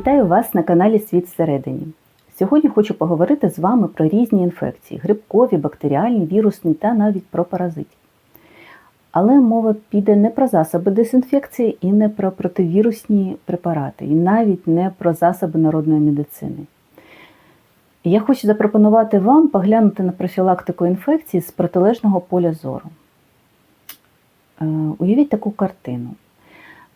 Вітаю вас на каналі Світ всередині. Сьогодні хочу поговорити з вами про різні інфекції: грибкові, бактеріальні, вірусні та навіть про паразитів. Але мова піде не про засоби дезінфекції і не про противірусні препарати, і навіть не про засоби народної медицини. Я хочу запропонувати вам поглянути на профілактику інфекцій з протилежного поля зору. Е, Уявіть таку картину.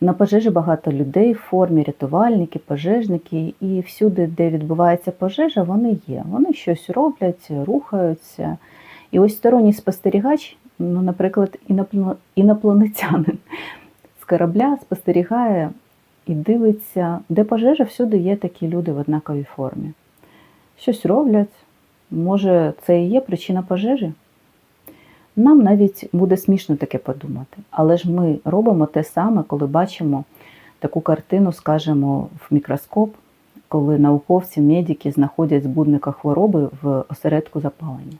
На пожежі багато людей в формі рятувальники, пожежники, і всюди, де відбувається пожежа, вони є. Вони щось роблять, рухаються. І ось сторонній спостерігач, ну, наприклад, інопланетянин з корабля спостерігає і дивиться, де пожежа, всюди є такі люди в однаковій формі. Щось роблять. Може, це і є причина пожежі? Нам навіть буде смішно таке подумати. Але ж ми робимо те саме, коли бачимо таку картину, скажімо, в мікроскоп, коли науковці, медики знаходять збудника хвороби в осередку запалення.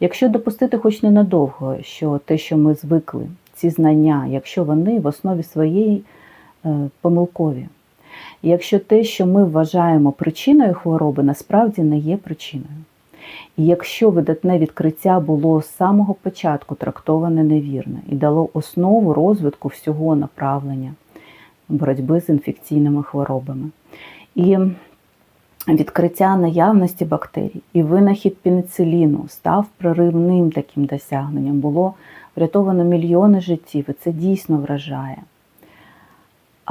Якщо допустити хоч ненадовго, що те, що ми звикли, ці знання, якщо вони в основі своєї е, помилкові, якщо те, що ми вважаємо причиною хвороби, насправді не є причиною. І якщо видатне відкриття було з самого початку трактоване невірно і дало основу розвитку всього направлення боротьби з інфекційними хворобами, і відкриття наявності бактерій, і винахід пенициліну став проривним таким досягненням, було врятовано мільйони життів, і це дійсно вражає.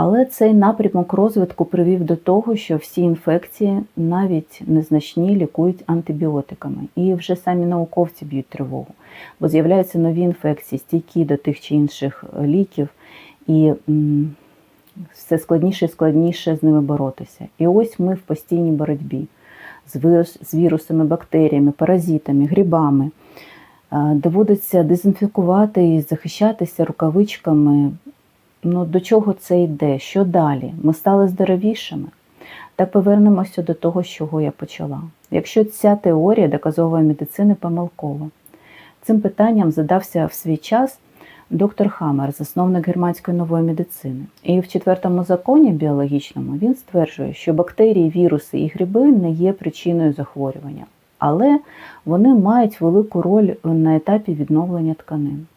Але цей напрямок розвитку привів до того, що всі інфекції, навіть незначні, лікують антибіотиками. І вже самі науковці б'ють тривогу, бо з'являються нові інфекції, стійкі до тих чи інших ліків, і все складніше і складніше з ними боротися. І ось ми в постійній боротьбі з вірусами, бактеріями, паразитами, грибами. Е, Доводиться дезінфікувати і захищатися рукавичками. Ну, до чого це йде? Що далі? Ми стали здоровішими. Так повернемося до того, з чого я почала. Якщо ця теорія доказової медицини помилкова, цим питанням задався в свій час доктор Хаммер, засновник германської нової медицини. І в четвертому законі біологічному він стверджує, що бактерії, віруси і гриби не є причиною захворювання, але вони мають велику роль на етапі відновлення тканин.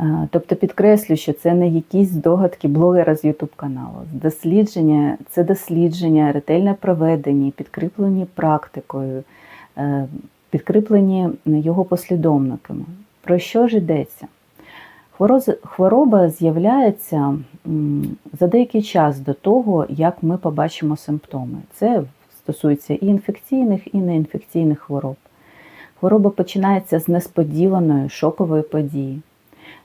Е, Тобто підкреслю, що це не якісь здогадки блогера з YouTube каналу. Дослідження це дослідження, ретельно проведені, підкріплені практикою, е, підкріплені його послідовниками. Про що ж йдеться? Хвороба з'являється за деякий час до того, як ми побачимо симптоми. Це стосується і інфекційних, і неінфекційних хвороб. Хвороба починається з несподіваної шокової події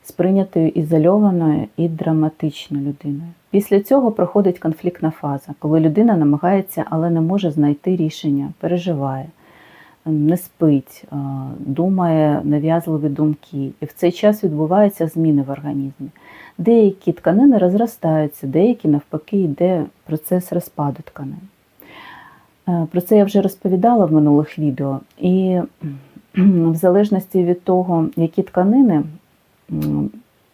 сприйнятою ізольованою і драматичною людиною. Після цього проходить конфліктна фаза, коли людина намагається, але не може знайти рішення, переживає, не спить, думає нав'язливі думки. І в цей час відбуваються зміни в організмі. Деякі тканини розростаються, деякі навпаки йде процес розпаду тканин. Е, Про це я вже розповідала в минулих відео. І в залежності від того, які тканини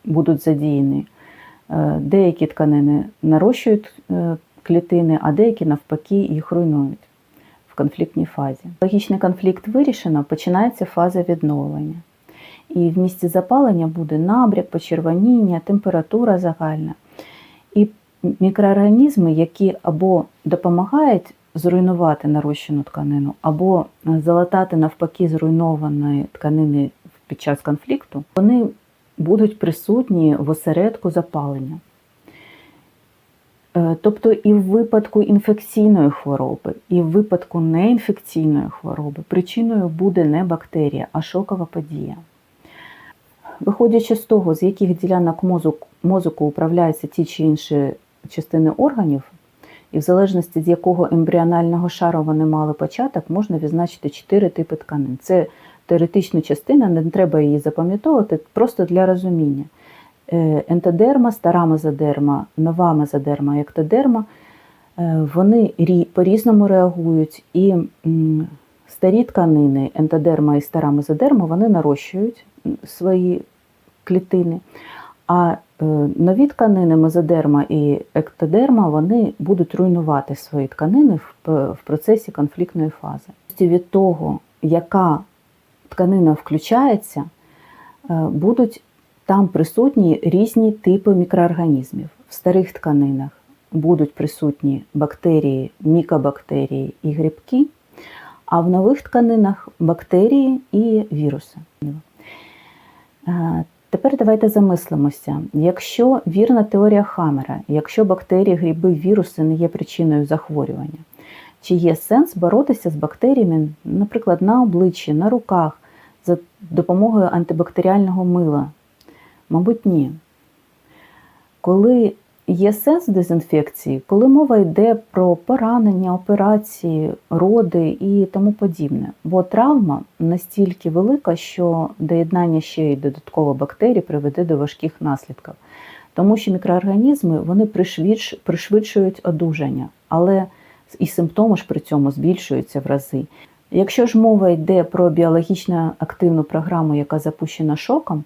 будуть задіяні. Е, Деякі тканини нарощують е, клітини, а деякі навпаки їх руйнують в конфліктній фазі. Логічний конфлікт вирішено, починається фаза відновлення. І в місці запалення буде набряк, почервоніння, температура загальна. І мікроорганізми, які або допомагають зруйнувати нарощену тканину, або залатати навпаки зруйнованої тканини під час конфлікту, вони будуть присутні в осередку запалення. Е, Тобто і в випадку інфекційної хвороби, і в випадку неінфекційної хвороби причиною буде не бактерія, а шокова подія. Виходячи з того, з яких ділянок мозок, мозоку управляються ті чи інші частини органів, і в залежності з якого ембріонального шару вони мали початок, можна відзначити чотири типи тканин. Це теоретична частина, не треба її запам'ятовувати, просто для розуміння. Е, Ентодерма, стара мезодерма, нова мезодерма, ектодерма, е, вони по-різному реагують. І старі тканини, ентодерма і стара мезодерма, вони нарощують свої клітини. А е, нові тканини мезодерма і ектодерма вони будуть руйнувати свої тканини в, процесі конфліктної фази. Від того, яка тканина включається, е, будуть там присутні різні типи мікроорганізмів. В старих тканинах будуть присутні бактерії, мікобактерії і грибки, а в нових тканинах бактерії і віруси. Е, Тепер давайте замислимося. Якщо вірна теорія Хаммера, якщо бактерії, гриби, віруси не є причиною захворювання, чи є сенс боротися з бактеріями, наприклад, на обличчі, на руках за допомогою антибактеріального мила? Мабуть, ні. Коли є сенс дезінфекції, коли мова йде про поранення, операції, роди і тому подібне. Бо травма настільки велика, що доєднання ще й додатково бактерій приведе до важких наслідків. Тому що мікроорганізми вони пришвидш- пришвидшують одужання, але і симптоми ж при цьому збільшуються в рази. Якщо ж мова йде про біологічно активну програму, яка запущена шоком,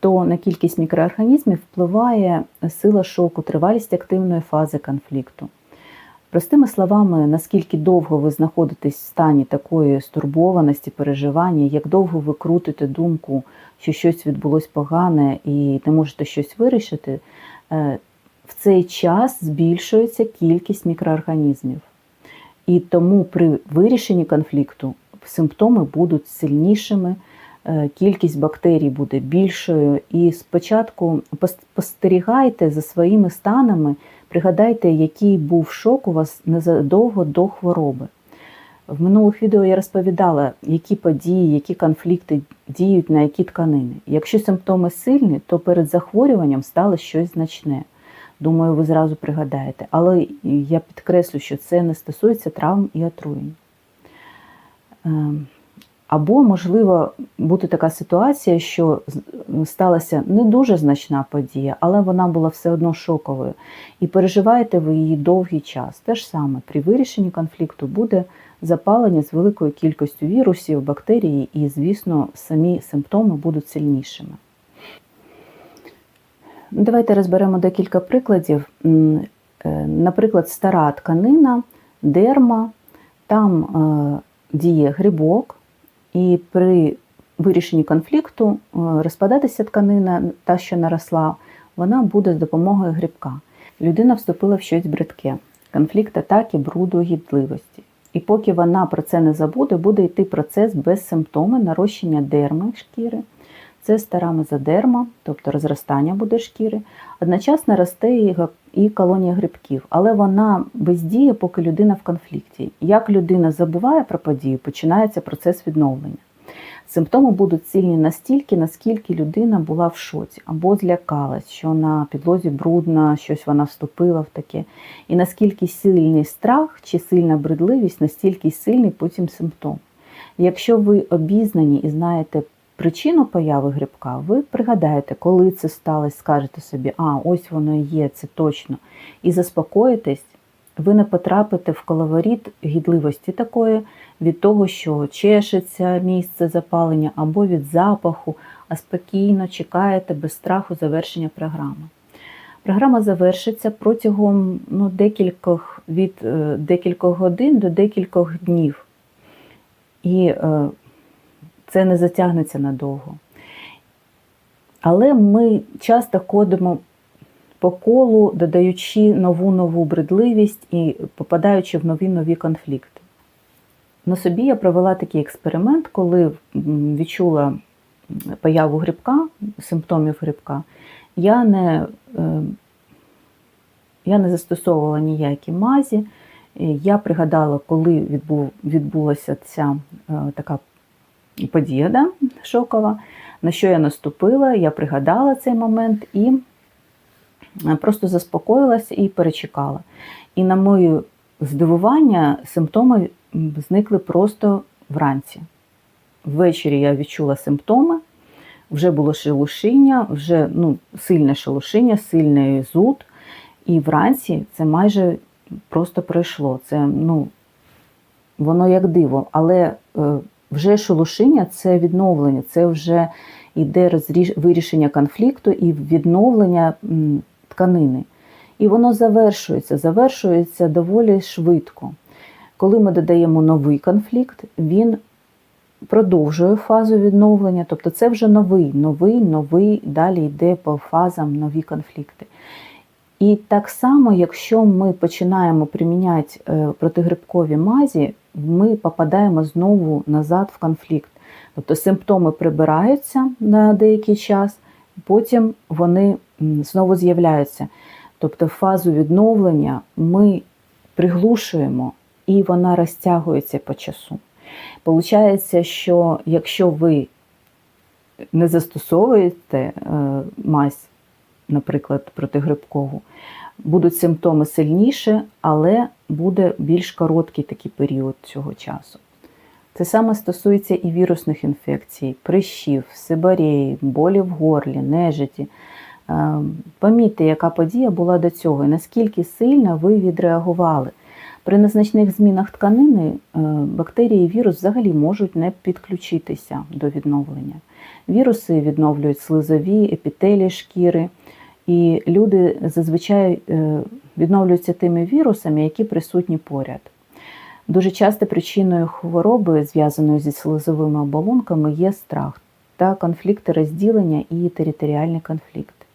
то на кількість мікроорганізмів впливає сила шоку, тривалість активної фази конфлікту. Простими словами, наскільки довго ви знаходитесь в стані такої стурбованості, переживання, як довго ви крутите думку, що щось відбулось погане і не можете щось вирішити, е, в цей час збільшується кількість мікроорганізмів. І тому при вирішенні конфлікту симптоми будуть сильнішими, е, кількість бактерій буде більшою. І спочатку спостерігайте за своїми станами, пригадайте, який був шок у вас незадовго до хвороби. В минулих відео я розповідала, які події, які конфлікти діють на які тканини. Якщо симптоми сильні, то перед захворюванням стало щось значне. Думаю, ви зразу пригадаєте. Але я підкреслю, що це не стосується травм і отруєнь. Ем, Або, можливо, бути така ситуація, що сталася не дуже значна подія, але вона була все одно шоковою. І переживаєте ви її довгий час. Те ж саме при вирішенні конфлікту буде запалення з великою кількістю вірусів, бактерій, і, звісно, самі симптоми будуть сильнішими. Давайте розберемо декілька прикладів. Е, Наприклад, стара тканина, дерма, там е, діє грибок, і при вирішенні конфлікту е, розпадатися тканина, та, що наросла, вона буде з допомогою грибка. Людина вступила в щось бридке, конфлікт атаки, бруду, гідливості. І поки вона про це не забуде, буде йти процес без симптоми нарощення дерми шкіри. Це стара мезодерма, тобто розростання буде шкіри. Одночасно росте і колонія грибків, але вона бездіє, поки людина в конфлікті. Як людина забуває про подію, починається процес відновлення. Симптоми будуть сильні настільки, наскільки людина була в шоці або злякалась, що на підлозі брудно, щось вона вступила в таке. І наскільки сильний страх чи сильна бредливість, настільки сильний потім симптом. Якщо ви обізнані і знаєте причину появи грибка, ви пригадаєте, коли це сталося, скажете собі, а ось воно і є, це точно. І заспокоїтесь, ви не потрапите в коловоріт гідливості такої від того, що чешеться місце запалення, або від запаху, а спокійно чекаєте без страху завершення програми. Програма завершиться протягом ну, декількох, від е, декількох годин до декількох днів. І е, це не затягнеться надовго. Але ми часто ходимо по колу, додаючи нову нову бредливість і попадаючи в нові нові конфлікти. На собі я провела такий експеримент, коли відчула появу грибка, симптомів грибка, я не, е, я не застосовувала ніякі мазі. Я пригадала, коли відбулася ця е, така подія шокова, на що я наступила, я пригадала цей момент і е, просто заспокоїлася і перечекала. І на моє здивування симптоми зникли просто вранці. Ввечері я відчула симптоми, вже було шелушіння, вже ну, сильне шелушіння, сильний зуд. І вранці це майже просто пройшло. Це ну, воно як диво, але е, вже шелушіння це відновлення, це вже йде розріш... вирішення конфлікту і відновлення тканини. І воно завершується, завершується доволі швидко. Коли ми додаємо новий конфлікт, він продовжує фазу відновлення, тобто це вже новий, новий, новий, далі йде по фазам нові конфлікти. І так само, якщо ми починаємо приміняти е, протигрибкові мазі, ми попадаємо знову назад в конфлікт. Тобто симптоми прибираються на деякий час, потім вони знову з'являються. Тобто фазу відновлення ми приглушуємо і вона розтягується по часу. Получається, що якщо ви не застосовуєте е, мазь, наприклад, протигрибкову, будуть симптоми сильніше, але буде більш короткий такий період цього часу. Це саме стосується і вірусних інфекцій, прищів, сибарії, болі в горлі, нежиті. Е, Помітьте, яка подія була до цього, і наскільки сильно ви відреагували. При незначних змінах тканини е, бактерії і вірус взагалі можуть не підключитися до відновлення. Віруси відновлюють слизові, епітелії шкіри, і люди зазвичай е, відновлюються тими вірусами, які присутні поряд. Дуже часто причиною хвороби, зв'язаної зі слизовими оболонками, є страх та конфлікти розділення і територіальні конфлікти.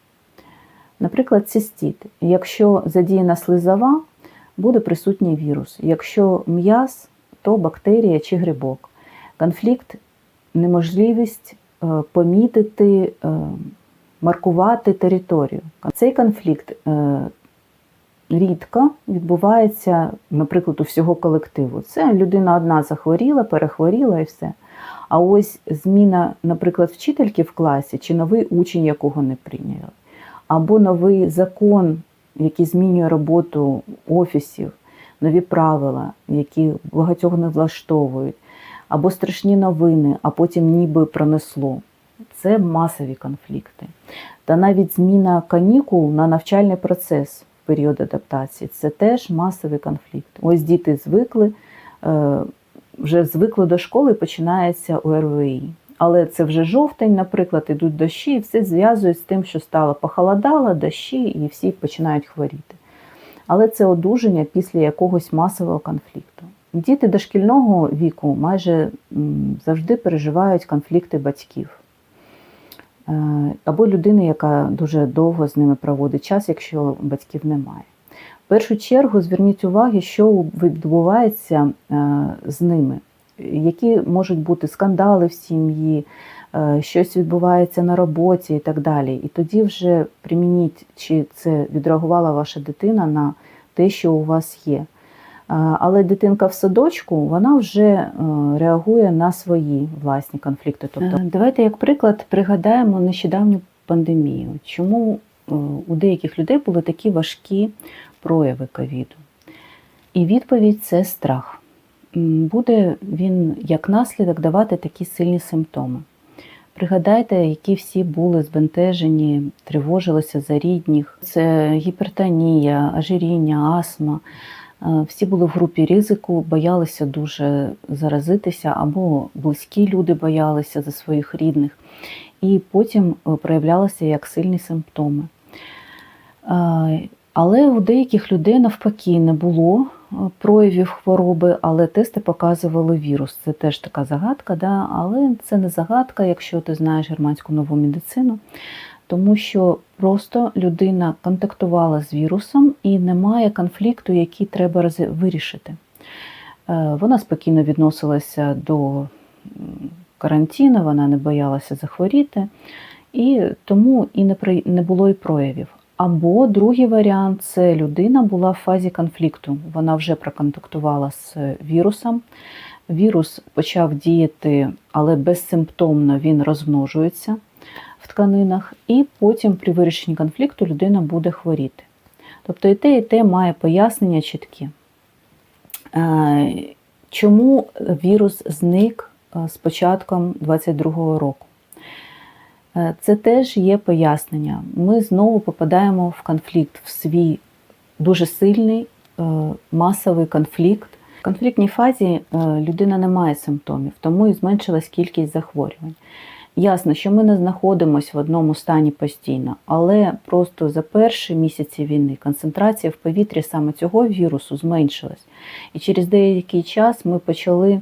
Наприклад, цистит. Якщо задіяна слизова, буде присутній вірус. Якщо м'яз, то бактерія чи грибок. Конфлікт неможливість е, помітити, е, маркувати територію. Цей конфлікт е, рідко відбувається, наприклад, у всього колективу. Це людина одна захворіла, перехворіла і все. А ось зміна, наприклад, вчительки в класі чи новий учень, якого не прийняли, або новий закон, який змінює роботу офісів, нові правила, які багатьох не влаштовують, або страшні новини, а потім ніби пронесло. Це масові конфлікти. Та навіть зміна канікул на навчальний процес в період адаптації це теж масовий конфлікт. Ось діти звикли, е, вже звикли до школи, починається ОРВІ. Але це вже жовтень, наприклад, ідуть дощі, і все зв'язують з тим, що стало похолодало, дощі, і всі починають хворіти. Але це одужання після якогось масового конфлікту. Діти дошкільного віку майже завжди переживають конфлікти батьків. Е, або людини, яка дуже довго з ними проводить час, якщо батьків немає. В першу чергу зверніть увагу, що відбувається е, з ними, які можуть бути скандали в сім'ї, е, щось відбувається на роботі і так далі. І тоді вже примініть, чи це відреагувала ваша дитина на те, що у вас є. Але дитинка в садочку вона вже реагує на свої власні конфлікти. Тобто, давайте, як приклад, пригадаємо нещодавню пандемію. Чому у деяких людей були такі важкі прояви ковіду? І відповідь це страх. Буде він як наслідок давати такі сильні симптоми. Пригадайте, які всі були збентежені, тривожилися за рідних. Це гіпертонія, ожиріння, астма. Всі були в групі ризику, боялися дуже заразитися, або близькі люди боялися за своїх рідних, і потім проявлялися як сильні симптоми. Але у деяких людей навпаки не було проявів хвороби, але тести показували вірус. Це теж така загадка, да? але це не загадка, якщо ти знаєш германську нову медицину тому що просто людина контактувала з вірусом і немає конфлікту, який треба вирішити. Е, вона спокійно відносилася до карантину, вона не боялася захворіти, і тому і не було і проявів. Або другий варіант це людина була в фазі конфлікту. Вона вже проконтактувала з вірусом. Вірус почав діяти, але безсимптомно він розмножується тканинах, і потім при вирішенні конфлікту людина буде хворіти. Тобто і те, і те має пояснення чіткі. Е, чому вірус зник е, з початком 2022 року? Е, це теж є пояснення. Ми знову попадаємо в конфлікт, в свій дуже сильний масовий конфлікт. В конфліктній фазі людина не має симптомів, тому і зменшилась кількість захворювань. Ясно, що ми не знаходимося в одному стані постійно, але просто за перші місяці війни концентрація в повітрі саме цього вірусу зменшилась. І через деякий час ми почали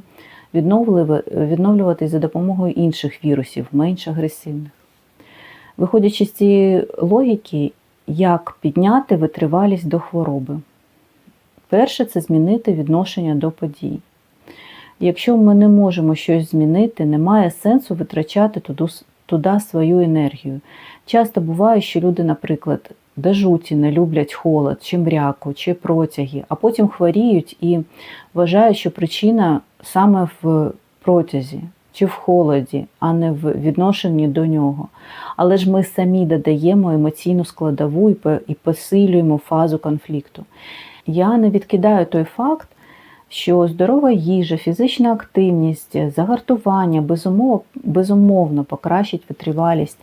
відновлюватись за допомогою інших вірусів, менш агресивних. Виходячи з цієї логіки, як підняти витривалість до хвороби? Перше це змінити відношення до подій. Якщо ми не можемо щось змінити, немає сенсу витрачати туди свою енергію. Часто буває, що люди, наприклад, дежуті не люблять холод, чи мряку, чи протяги, а потім хворіють і вважають, що причина саме в протязі чи в холоді, а не в відношенні до нього. Але ж ми самі додаємо емоційну складову і посилюємо фазу конфлікту. Я не відкидаю той факт, що здорова їжа, фізична активність, загартування безумовно покращить витривалість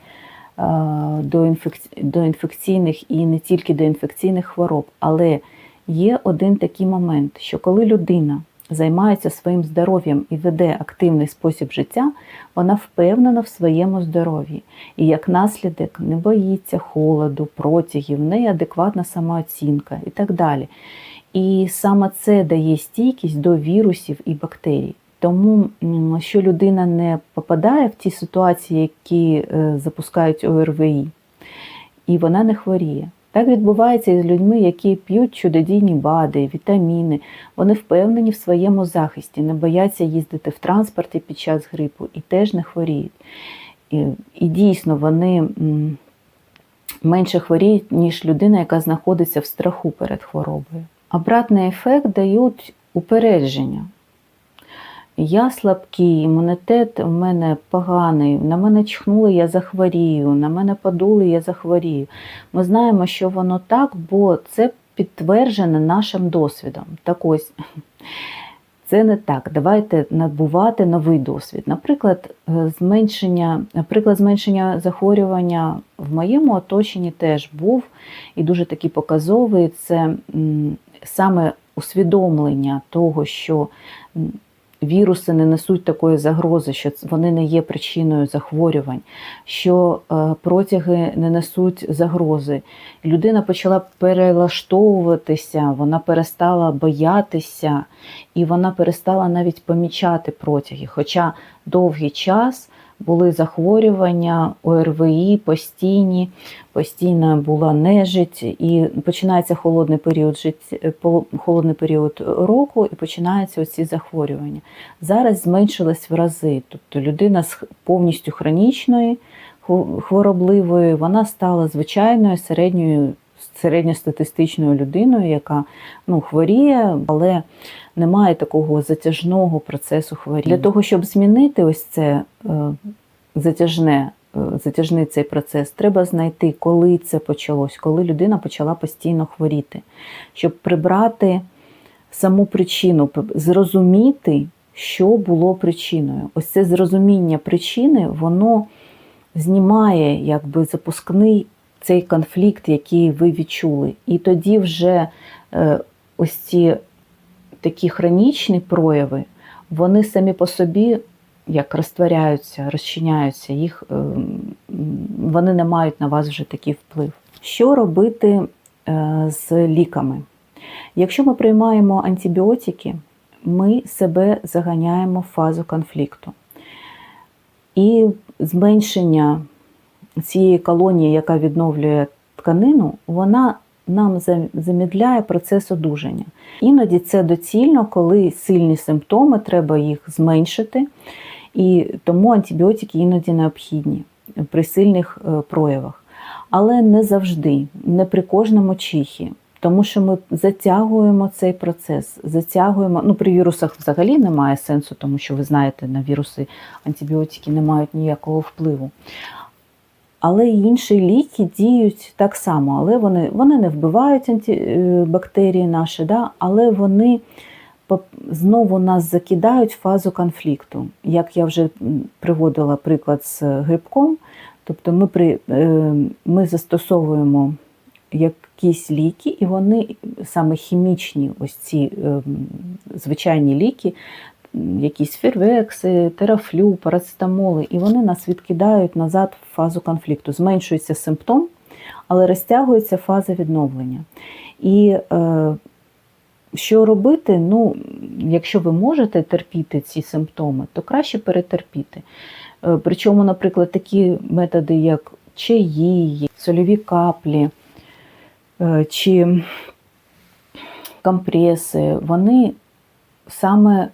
до інфекційних і не тільки до інфекційних хвороб. Але є один такий момент, що коли людина займається своїм здоров'ям і веде активний спосіб життя, вона впевнена в своєму здоров'ї і як наслідок не боїться холоду, протягів, в неї адекватна самооцінка і так далі. І саме це дає стійкість до вірусів і бактерій. Тому, що людина не попадає в ті ситуації, які е, запускають ОРВІ, і вона не хворіє. Так відбувається і з людьми, які п'ють чудодійні БАДи, вітаміни. Вони впевнені в своєму захисті, не бояться їздити в транспорті під час грипу і теж не хворіють. І, і дійсно вони менше хворіють, ніж людина, яка знаходиться в страху перед хворобою. Обратний ефект дають упередження. Я слабкий, імунітет у мене поганий, на мене чхнули, я захворію, на мене подули, я захворію. Ми знаємо, що воно так, бо це підтверджено нашим досвідом. Так ось, це не так. Давайте набувати новий досвід. Наприклад, зменшення, наприклад, зменшення захворювання в моєму оточенні теж був і дуже такий показовий. Це саме усвідомлення того, що віруси не несуть такої загрози, що вони не є причиною захворювань, що е, протяги не несуть загрози. Людина почала перелаштовуватися, вона перестала боятися і вона перестала навіть помічати протяги. Хоча довгий час були захворювання, ОРВІ постійні, постійна була нежить, і починається холодний період життя, е, холодний період року, і починаються оці захворювання. Зараз зменшилось в рази. Тобто людина з повністю хронічної, хворобливої, вона стала звичайною середньою. Середньостатистичною людиною, яка ну, хворіє, але немає такого затяжного процесу хворіння. Для того, щоб змінити ось це е, затяжне, е, затяжний цей процес, треба знайти, коли це почалось, коли людина почала постійно хворіти, щоб прибрати саму причину, зрозуміти, що було причиною. Ось це зрозуміння причини, воно знімає якби запускний цей конфлікт, який ви відчули. І тоді вже е, ось ці такі хронічні прояви, вони самі по собі як розтворяються, розчиняються, їх, е, вони не мають на вас вже такий вплив. Що робити е, з ліками? Якщо ми приймаємо антибіотики, ми себе заганяємо в фазу конфлікту. І зменшення цієї колонії, яка відновлює тканину, вона нам замідляє процес одужання. Іноді це доцільно, коли сильні симптоми, треба їх зменшити, і тому антибіотики іноді необхідні при сильних е, проявах. Але не завжди, не при кожному чихі. Тому що ми затягуємо цей процес, затягуємо. Ну, при вірусах взагалі немає сенсу, тому що ви знаєте, на віруси антибіотики не мають ніякого впливу. Але інші ліки діють так само, але вони вони не вбивають антибактерії наші, да? але вони знову нас закидають в фазу конфлікту. Як я вже приводила приклад з грибком, тобто ми, при, е, ми застосовуємо якісь ліки, і вони саме хімічні, ось ці ем, звичайні ліки якісь фірвекси, терафлю, парацетамоли, і вони нас відкидають назад в фазу конфлікту. Зменшується симптом, але розтягується фаза відновлення. І е, що робити? Ну, якщо ви можете терпіти ці симптоми, то краще перетерпіти. Е, Причому, наприклад, такі методи, як чаї, сольові каплі е, чи компреси, вони саме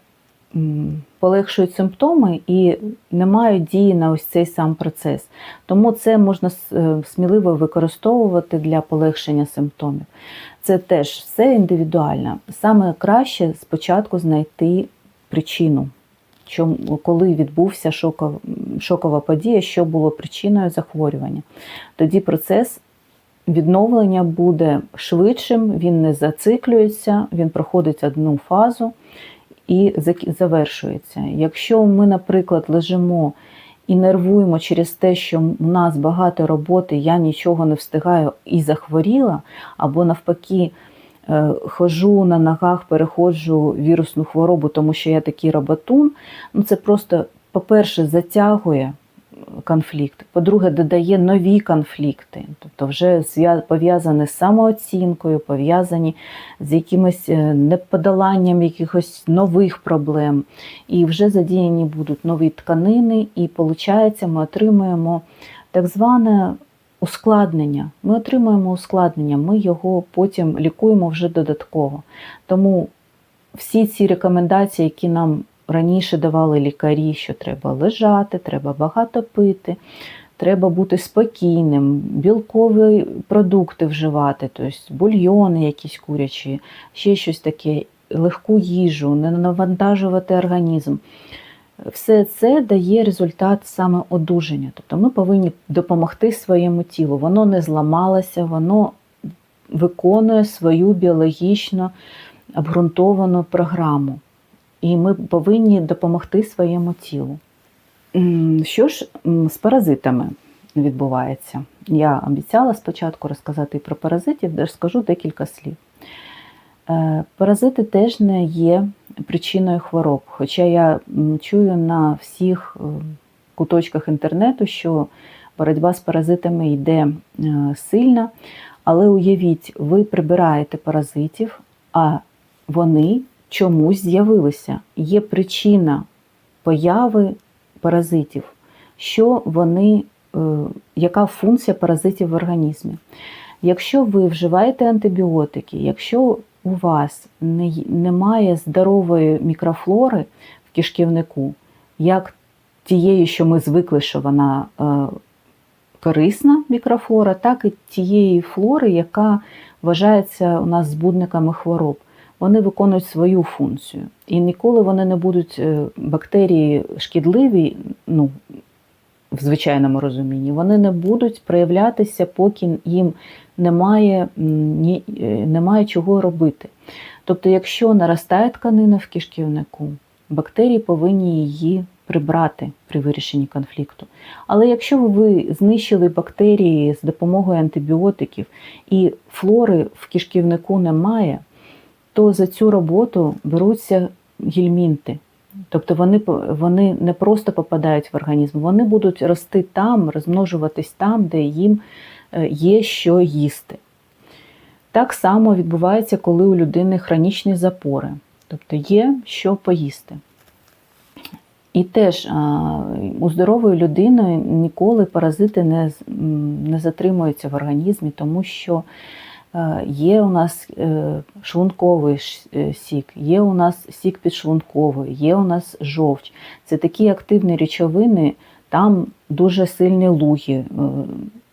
полегшують симптоми і не мають дії на ось цей сам процес. Тому це можна е, сміливо використовувати для полегшення симптомів. Це теж все індивідуально. Саме краще спочатку знайти причину, коли відбувся шокова подія, що було причиною захворювання. Тоді процес відновлення буде швидшим, він не зациклюється, він проходить одну фазу і завершується. Якщо ми, наприклад, лежимо і нервуємо через те, що в нас багато роботи, я нічого не встигаю і захворіла, або навпаки. е, Хожу на ногах, переходжу вірусну хворобу, тому що я такий роботун. Ну це просто, по-перше, затягує конфлікт. По-друге, додає нові конфлікти, тобто вже пов'язані з самооцінкою, пов'язані з якимось е, неподоланням якихось нових проблем. І вже задіяні будуть нові тканини, і виходить, ми отримуємо так зване ускладнення. Ми отримуємо ускладнення, ми його потім лікуємо вже додатково. Тому всі ці рекомендації, які нам раніше давали лікарі, що треба лежати, треба багато пити, треба бути спокійним, білкові продукти вживати, тобто бульйони якісь курячі, ще щось таке, легку їжу, не навантажувати організм. Все це дає результат саме одужання. Тобто ми повинні допомогти своєму тілу. Воно не зламалося, воно виконує свою біологічно обґрунтовану програму. І ми повинні допомогти своєму тілу. Що ж з паразитами відбувається? Я обіцяла спочатку розказати про паразитів, де скажу декілька слів. Е, Паразити теж не є причиною хвороб. Хоча я чую на всіх е, куточках інтернету, що боротьба з паразитами йде е, сильна, але уявіть, ви прибираєте паразитів, а вони чомусь з'явилися. Є причина появи паразитів, що вони, е, яка функція паразитів в організмі. Якщо ви вживаєте антибіотики, якщо у вас не, немає здорової мікрофлори в кишківнику, як тієї, що ми звикли, що вона е, корисна мікрофлора, так і тієї флори, яка вважається у нас збудниками хвороб. Вони виконують свою функцію. І ніколи вони не будуть е, бактерії шкідливі, ну, в звичайному розумінні, вони не будуть проявлятися, поки їм немає, ні, е, немає чого робити. Тобто, якщо наростає тканина в кишківнику, бактерії повинні її прибрати при вирішенні конфлікту. Але якщо ви знищили бактерії з допомогою антибіотиків і флори в кишківнику немає, то за цю роботу беруться гельмінти. Тобто вони, вони не просто попадають в організм, вони будуть рости там, розмножуватись там, де їм е, є що їсти. Так само відбувається, коли у людини хронічні запори, тобто є що поїсти. І теж у здорової людини ніколи паразити не, не затримуються в організмі, тому що є у нас е, шлунковий е, сік, є у нас сік підшлунковий, є у нас жовч. Це такі активні речовини, там дуже сильні луги, е,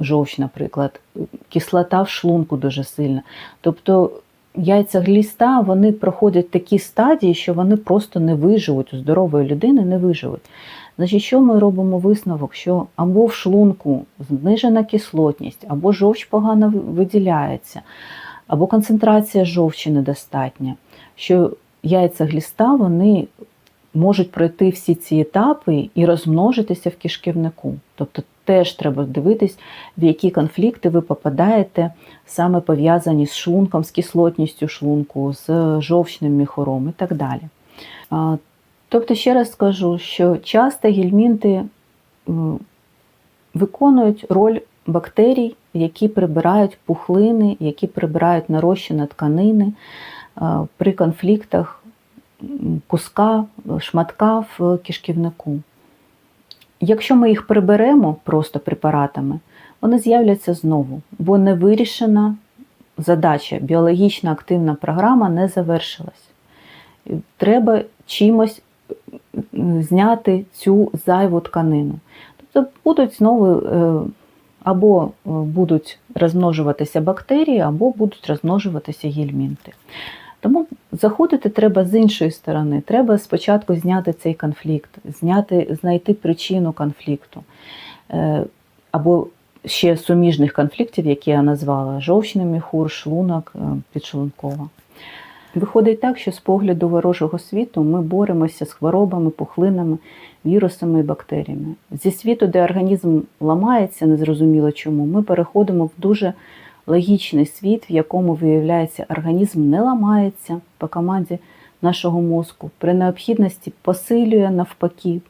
жовч, наприклад, кислота в шлунку дуже сильна. Тобто яйця гліста вони проходять такі стадії, що вони просто не виживуть у здорової людини, не виживуть. Значить, що ми робимо висновок? Що або в шлунку знижена кислотність, або жовч погано виділяється, або концентрація жовчі недостатня. Що яйця гліста вони можуть пройти всі ці етапи і розмножитися в кишківнику. Тобто теж треба дивитись, в які конфлікти ви попадаєте, саме пов'язані з шлунком, з кислотністю шлунку, з жовчним міхором і так далі. Тобто, ще раз скажу, що часто гельмінти виконують роль бактерій, які прибирають пухлини, які прибирають нарощені тканини при конфліктах куска, шматка в кишківнику. Якщо ми їх приберемо просто препаратами, вони з'являться знову, бо не вирішена задача, біологічна активна програма не завершилась. Треба чимось зняти цю зайву тканину. Тобто будуть знову е, або е, будуть розмножуватися бактерії, або будуть розмножуватися гельмінти. Тому заходити треба з іншої сторони. Треба спочатку зняти цей конфлікт, зняти, знайти причину конфлікту. Е, Або ще суміжних конфліктів, які я назвала: жовчний міхур, шлунок, е, підшлункова. Виходить так, що з погляду ворожого світу ми боремося з хворобами, пухлинами, вірусами і бактеріями. Зі світу, де організм ламається, незрозуміло чому, ми переходимо в дуже логічний світ, в якому виявляється, організм не ламається по команді нашого мозку. При необхідності посилює навпаки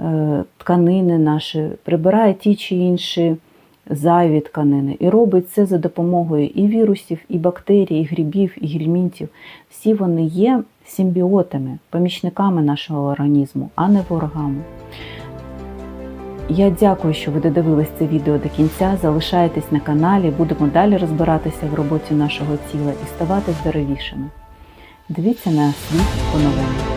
е, тканини наші, прибирає ті чи інші зайві тканини. І робить це за допомогою і вірусів, і бактерій, і грибів, і гельмінтів. Всі вони є симбіотами, помічниками нашого організму, а не ворогами. Я дякую, що ви додивились це відео до кінця. Залишайтесь на каналі, будемо далі розбиратися в роботі нашого тіла і ставати здоровішими. Дивіться на світ по-новому.